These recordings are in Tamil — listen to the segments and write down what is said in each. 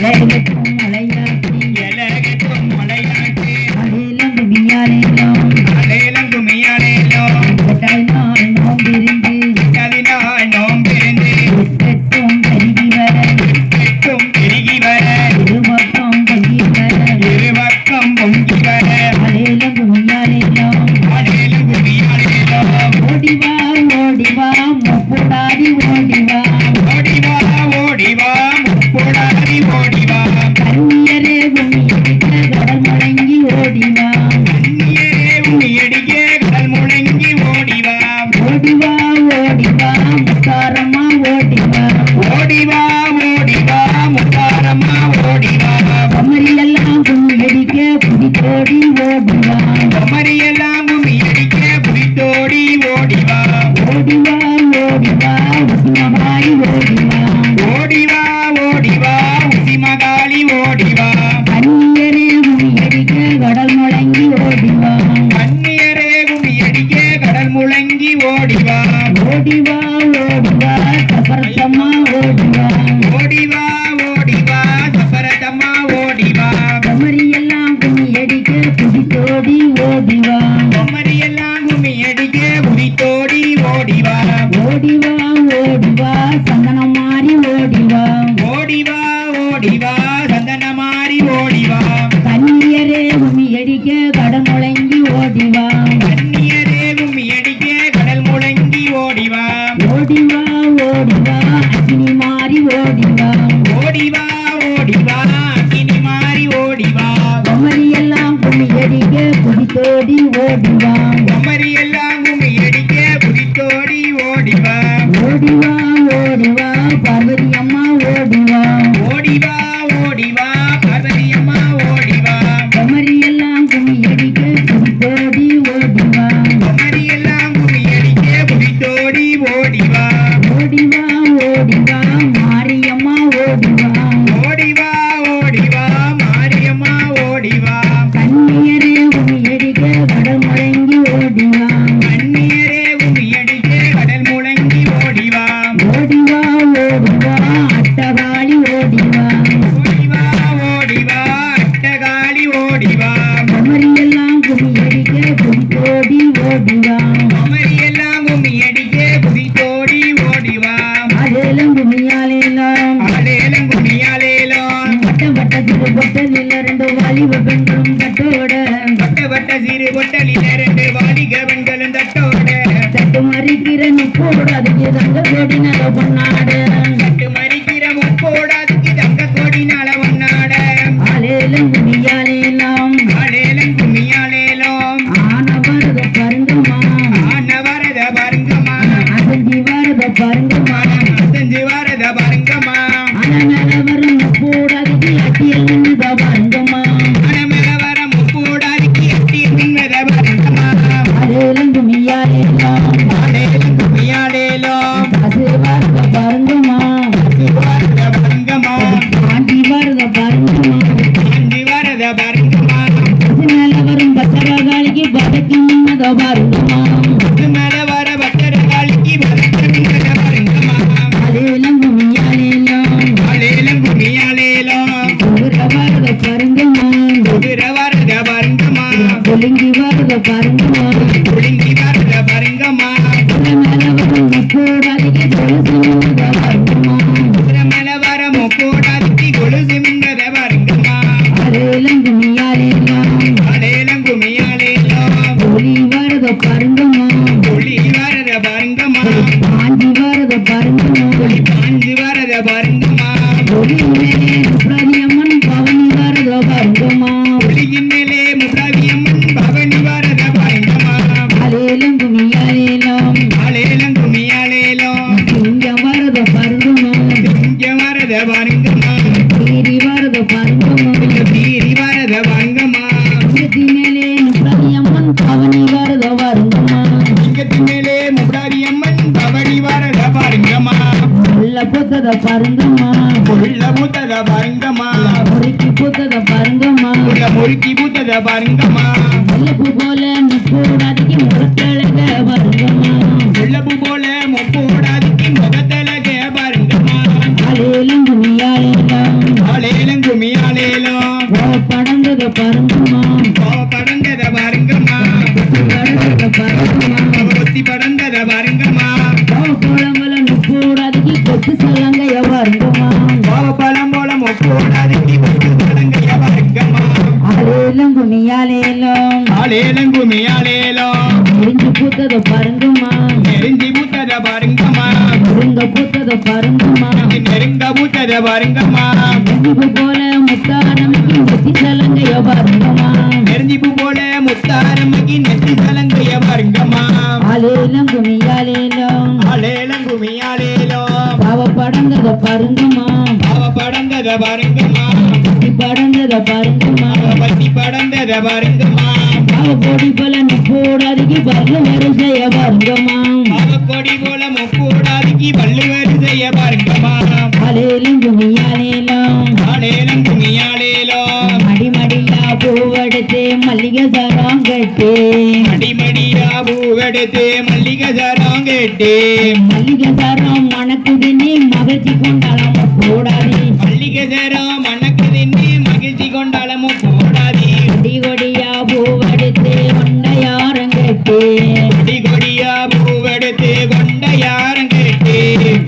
Let Marta. everyone. மயங்கி ஓடினான் பொன்னாடு সবার வரத பருங்கமா ஒளி வரத பருங்கமா பாஞ்சி வரத பருங்கமா ஒளி பாஞ்சி வரத பருங்கமா ஒளி மேலே சுப்ரதியம்மன் பவனி வரத புள்ள புத்தத பாருங்கம்மா. புள்ள புத்தத பாருங்கம்மா. முறுக்கி புத்தத பாருங்கம்மா. புள்ள முறுக்கி புத்தத பாருங்கம்மா. முல்லப்பு போல முக்கூடாதிக்கு முகத்தழக பாருங்கம்மா. முல்லப்பு போல முக்கூடாதிக்கு முகத்தழக பாருங்கம்மா. ஆளேலும் குமியாலேலாம் ஆளேலும் குமியாலேலாம் படங்கத பாருங்கம்மா. படங்கத பாருங்கம்மா. படங்கத பாருங்கம்மா. குனியாலேலம் ஆலேலங்குமி ஆலேலம் நெறிஞ்சு பூத்தத பாருங்கம்மா. நெருஞ்சி பூத்தத பாருங்கம்மா. நெருங்க பூத்தத பாருங்கம்மா. நெருங்க பூத்தத பாருங்கம்மா. நெஞ்சிப்பு போல முத்தாரமைக்கு கொத்தி சலங்கைய பாருங்கம்மா. நெருஞ்சிப்பு போல முத்தாரம்மைக்கு நெத்தி சலங்கைய பாருங்கம்மா. ஆலேலம் குனியாலேலம் ஆலேலங்குமி ஆலேலம் பாவ படந்தத பாருங்கம்மா. அவ படந்தத பாருங்கம்மா. படந்தத பாருங்கம்மா. பத்தி படந்தத பாருங்கம்மா. பொடி போல முப்போடாதுக்கு பல்ல வரிசைய பாருங்கம்மா அவ கொடி போல முக்கூடாதுக்கி பல்லு வரிசைய பாருங்கம்மா ஆலேலம் குனியாலேலம் ஆலேலங்குமி ஆலேலம் மடிமடியா பூவெடுத்து மல்லிகை சரம் கட்டி அடிமடியா பூவெடுத்து மல்லிகை சரம் கேட்டு மல்லிகை சரம் மணக்குது நீ மகிழ்ச்சி கொண்டாடாம கூடாது மல்லிகை சரம் மணக்குதுன்னு பூவெடுத்து கொண்ட யாரும் கேட்டு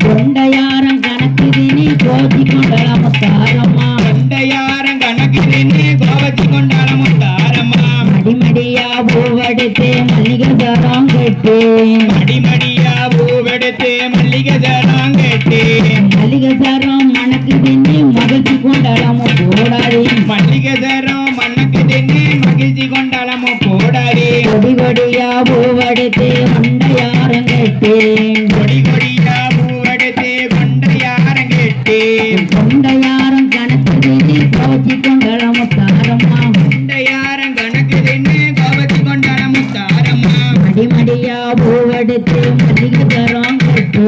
கொண்டையாரம் கணக்குது கணக்கு தினி கொண்டாடாம தாரம்மா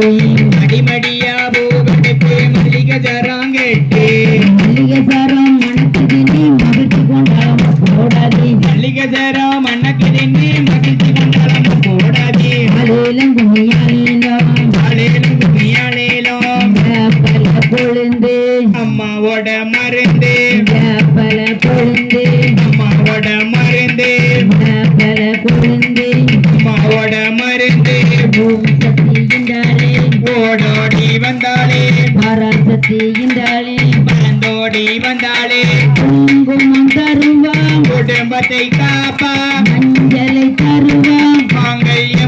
மடிமடியா பூவெடுத்து மல்லிகை சரம் கேட்டு. மல்லிகை சரம் மணக்குது நீ மகிழ்ச்சி கொண்டாடாம கூடாது மல்லிகை சரம் மணக்குதுன்னு மகிழ்ச்சி கொண்டாலமும் போடாதே. அலேலம் குமியாலேலம் ஆளேலும் கும்மியாளேலும் வேப்பல கொழுந்து அம்மாவோட மருந்து. வேப்பல கொழுந்து அம்மாவோட மருந்து. வேப்பல கொழுந்து அம்மாவோட மருந்து. வந்தாளே. பராசக்தி இந்தாலே பறந்தோடி வந்தாளே. குங்குமம் தருவா குடும்பத்தை காப்பா. மஞ்சளை தருவா மாங்கல்யம்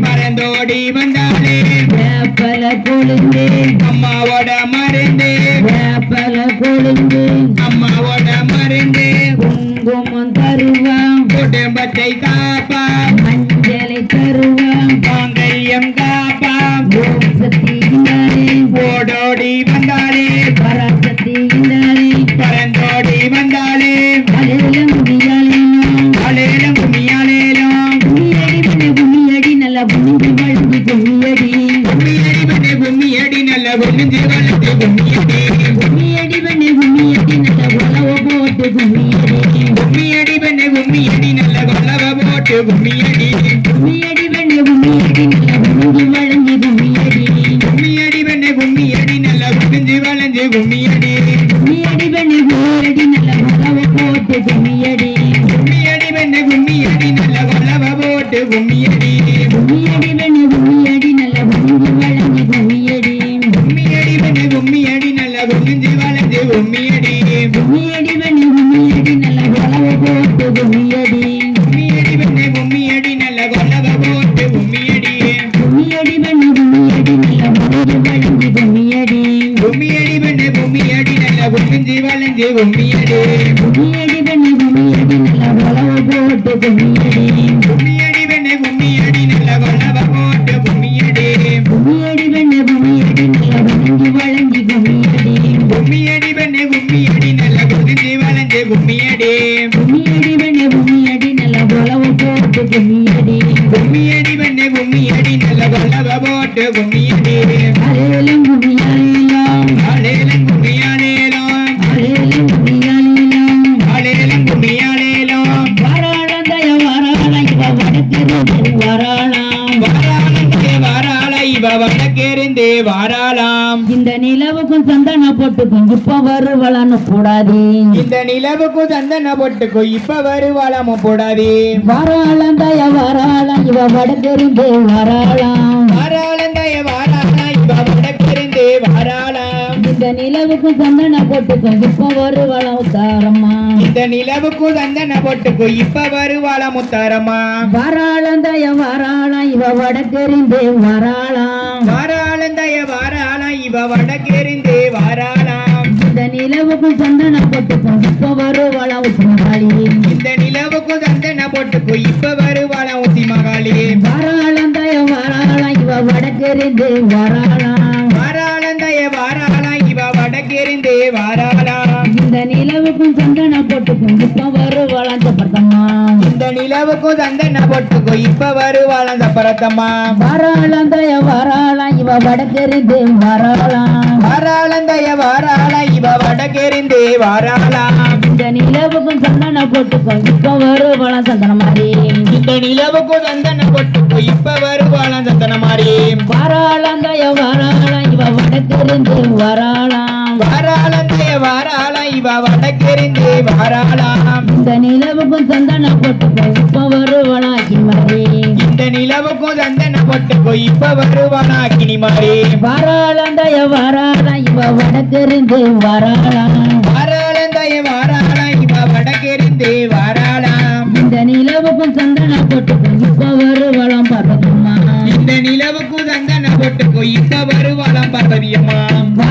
பறந்தோடி வந்தாளே. வேப்பல கொழுந்து அம்மாவோட மருந்து. வேப்பல கொழுந்து அம்மாவோட கும்மியடி கும்மியடி பண்ண நல்ல உழவ போட்டு கும்மியடி கும்மியடி நல்ல உழவ போட்டு கும்மியடி போட்டுக்கும் இப்ப வருவளன்னு கூடாது இந்த நிலவுக்கும் சந்தன போட்டுக்கோ இப்ப வருவாளாம போடாதே. வராளந்தய வராள இவ வடக்கிருந்து வராளாம். வாராளந்தய வாராள இவ வடக்கேருந்து வாராளாம். இந்த நிலவுக்கும் சந்தன போட்டுக்கும் இப்ப வருவளம் தாரம்மா. இந்த நிலவுக்கும் சந்தன போட்டுக்கோ இப்ப வருவாளா முத்தாரம்மா வராளந்தய வராள இவ வடக்கிருந்து வராளாம். வாராள இவ வடக்கேருந்து வாராளாம். இந்த நிலவுக்கும் சந்தன போட்டுக்கும் இப்ப வருவளம் உத்தமகாளி இந்த நிலவுக்கும் சந்தன போட்டுக்கோ இப்ப வருவாளா ஊத்தி மகாளி. வராளந்தய வராள இவ வடக்கிருந்து வராளாம். வாராளந்தய வாராள இவ வடக்கேருந்து வாராளாம். இந்த நிலவுக்கும் சந்தன போட்டுக்கும் இப்ப வருவளம் நிலவுக்கும் சந்தன போட்டுக்கோ இப்ப வருவாளா சப்பரத்தம்மா. வராளந்தய வராள இவ வடக்கிருந்து வராளாம். வாராளந்தய வாராள இவ வடக்கேருந்து வாராளாம். இந்த நிலவுக்கும் சந்தன போட்டுக்கும் இப்ப வருவளம் சந்தன மாதிரி இந்த நிலவுக்கும் சந்தன போட்டுக்கோ இப்ப வருவாளா சந்தன மாதிரி வராளந்தய வராள இவ வடக்கிருந்து வராளாம். வாராளந்தய வாராள இவ வடக்கெறிந்து வாராளாம். இந்த நிலவுக்கும் சந்தன போட்டுக்கும் இப்ப வருவளம் கிமரி இந்த நிலவுக்கும் சந்தன போட்டுக்கோ இப்ப வருவானா கிணி மாதிரி வராளந்தய வராள இவ வடக்கிருந்து வராளாம். வாராளந்தய வாராள இவ வடக்கெறிந்து வாராளாம். இந்த நிலவுக்கும் சந்தன போட்டுக்கும் இப்ப வருவளம் பார்வதம்மா இந்த நிலவுக்கும் சந்தன போட்டுக்கோ இப்ப வருவாளாம் பார்வதியம்மா இவ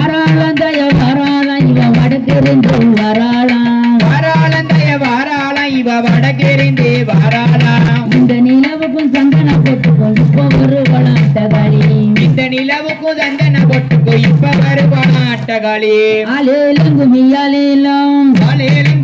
வடக்கிருந்து வராளாம். வாராளந்தய வாராள இவ வடக்கெறிந்து வாராளாம். இந்த நிலவுக்கும் சந்தன போட்டுக்கும் இப்ப வருவளம் தகாளி இந்த நிலவுக்கும் சந்தன போட்டுக்கோ இப்ப வருவானா அட்டகாளி ஆலேலும் குமியாலேலும் ஆலேலும்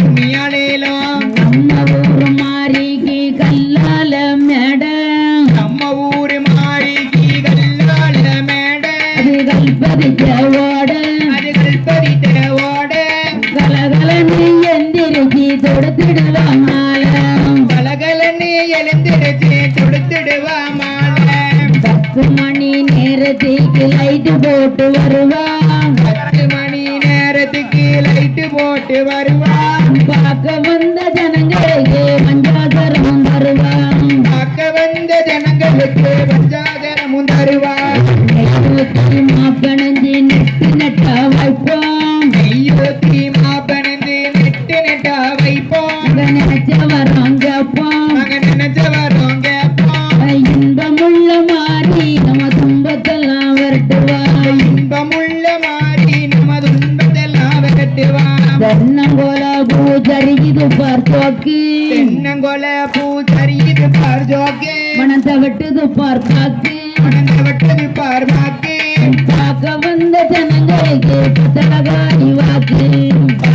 நேரத்துக்கு லைட்டு போட்டு வருவான். பத்து மணி நேரத்துக்கு லைட்டு போட்டு வருவான். பார்க்க வந்த ஜனங்களுக்கு ஜனங்களுக்கு பத்தலகாரி வாக்கு பார்க்க வந்த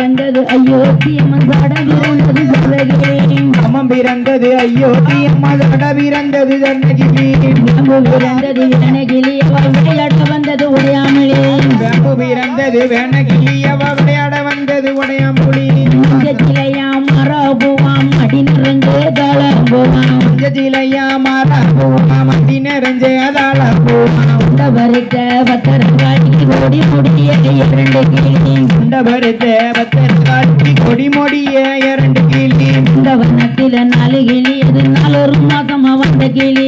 பிறந்தது ஐயோ அம்மன் சாட பிறந்தது சொல்லுகிறேன் அம்மம் பிறந்தது ஐயோ அம்மா தட பிறந்தது தன்னகிளி அம்பு பிறந்தது வினகிளி அவள் விளையாட வந்தது உடையாமலே வேம்பு பிறந்தது வேணகிளி அவ விளையாட வந்தது உடையாம்புலி பூவா இந்த வரைக்க பத்தரங்காடி கொடி முடிய இரண்டு கிளி கொடி இரண்டு வனத்தில நாலு கிளி அது நாலொரு மாசமா வந்த கிளி.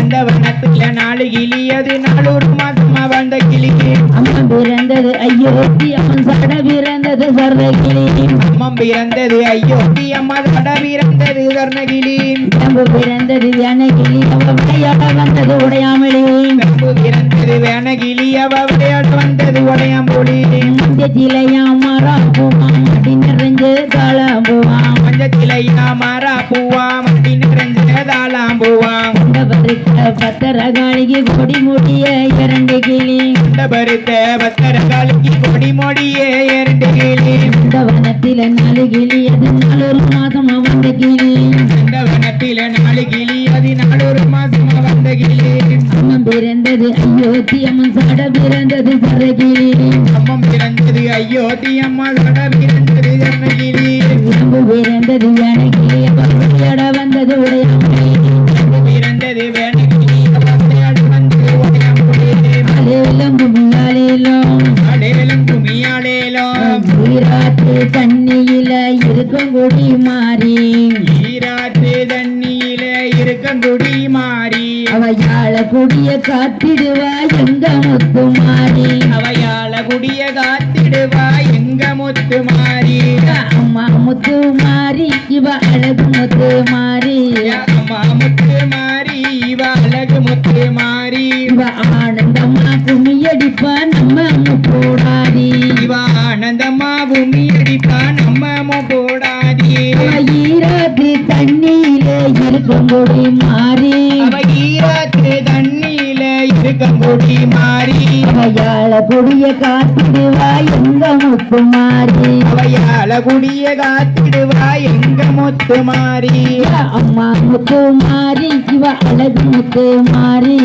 இந்த வனத்துல நாலு கிளி அது நாலூறு மாசமா அந்த கிளி. அம்மன் பிறந்தது அயோத்தி அம்மன் சட பிறந்தது சர்வகிளி. அம்மம் பிறந்தது அயோத்தி அம்மா தட பிறந்தது தர்ணகிளி உடம்பு பிறந்தது யானகிளி அவ விளையாட வந்தது உடையாமலி கம்பு பிறந்தது வேணகிளி அவ விளையாட வந்தது உடையாம்பொழி மஞ்சத்திலையா மரம் அடி நிறைஞ்சு தாளம் பூவாம் மஞ்சத்திலையா பத்திரகாளிக்கு கொடி மூடிய இரண்டு கிளி. பருத்த பத்தர காலுக்கு கொடி மொழியே இரண்டு கிளி. வனத்தில நாலு கிளி அது நாலொரு மாசமா வந்த கிளி. வனத்தில நாலு கிளி அது நாலொரு மாசமா கிளி அம்மன் பிறந்தது அயோத்தி அம்மன் சட பிறந்தது சரகிளி அம்மம் பிறந்தது அயோத்தி அம்மா தட பிறந்தது தர்ணகிளி உடம்பு பிறந்தது அவ விளையாட வந்தது உடையாமலி. பிறந்தது வேணகிளி அவ விளையாட வந்தது உடையாம்பொழி அலேலம் குமியாலேலம் அடேலம் குமியாலேலம் ஈராத்து தண்ணியில இருக்கும் கொடி மாறி. ஈராத்து தண்ணியில இருக்கங்குடி மாறி. அவ யாழ கொடிய காத்திடுவா எங்க முத்து மாறி? அவையாள குடிய காத்திடுவா எங்க முத்து மாறி? அம்மா முத்து மாறி இவ அழகு முத்து மாறி. அம்மா முத்து மாறி இவ அழகு முத்து மாறி. இவ ஆனந்தம்மா கும்மியடிப்பா நம்ம போடாதி. இவ ஆனந்தம்மா பூமி அடிப்பா நம்ம ஈராத்து தண்ணியிலே இருக்கும் கொடி மாறி ஈராத்து தண்ணியில இருக்கங்குடி மாறி. அவ யாழ கொடிய காத்திடுவா எங்க முத்து மாறி. அவையாள குடிய காத்திடுவா எங்க முத்து மாறி. அம்மா முத்து மாறி இவ அழகு முத்து மாறி.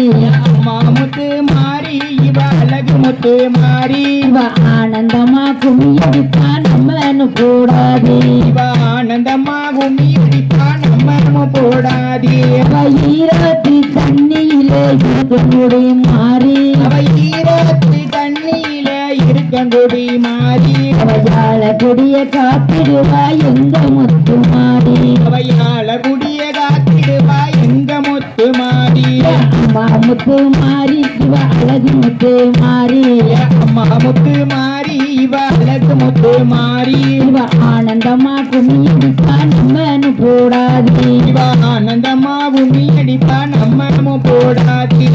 அம்மா முத்து மாறி இவ அழகு முத்து மாறி. இவ ஆனந்தமா கும்மியடிப்பா நம்ம போடாதே இவ ஆனந்தம்மா கும்மி நம்ம போடாதி அவ ஈராத்தி தண்ணியிலே இருக்கும் கொடி மாறி. அவ ஈரத்து தண்ணியில இருக்கங்குடி மாறி. அவ யாழ கொடிய காத்திடுவா எங்க முத்து மாறி. அவையாள குடிய காத்திடுவா எங்க முத்து மாறி. அம்மா முத்து மாறி இவ அழகு முத்து மாறி. அம்மா முத்து மாறி. இவ அழகு முத்து மாறி இவ ஆனந்தமா கும்மியடிப்பா நம்ம போடாதே. இவ ஆனந்தம்மா கும்மி அடிப்பா நம்ம போடாதி.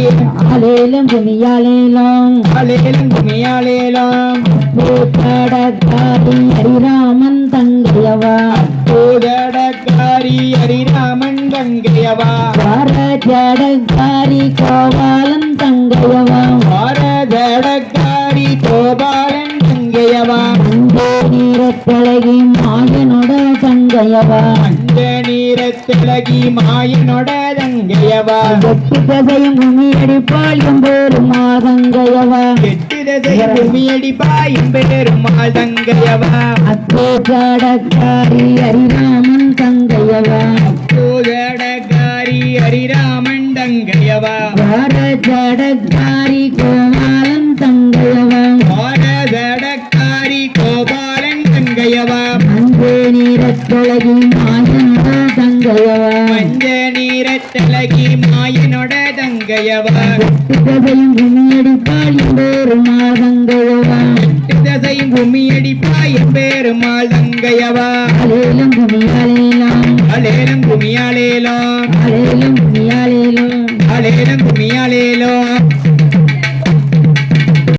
ஆலேலம் குமியாலேலம் அலேலம் குமியாலேலம் பூத்தடக்காரி ஹரிராமன் தங்கையவா. பூதடக்காரி ஹரிராமன் கங்கையவா வார ஜடக்காரி கோபாலன் தங்கையவா. தங்கையவா அந்த நீரத்திலகி மாயனோட தங்கையவா எட்டு தசையும் கும்மி அடிப்பாள் எம்பேரும் மாதங்கையவா. எட்டு தசை பூமியடி பாயும் பெருமாள் தங்கையவா அத்தே ஜடக்காரி ஹரிராமன் தங்கையவா. பூதடக்காரி ஹரிராமன் தங்கையவா. வார ஜடக்காரி கோபாலன் நீரத்தழகி மாயனோட தங்கையவா மஞ்ச நீரத்தலகி மாயனோட தங்கையவா. தசையும் கும்மியடிப்பாள் எம்பேரும் மாதங்கையவா எட்டு தசையும் பூமியடி பாயும் பெருமாள் தங்கையவா அலேலம் குமியாலேலம். அலேலம் குமியாலேலம் அலேலம் குமியாலேலம் அலேலம் குமியாலேலம்.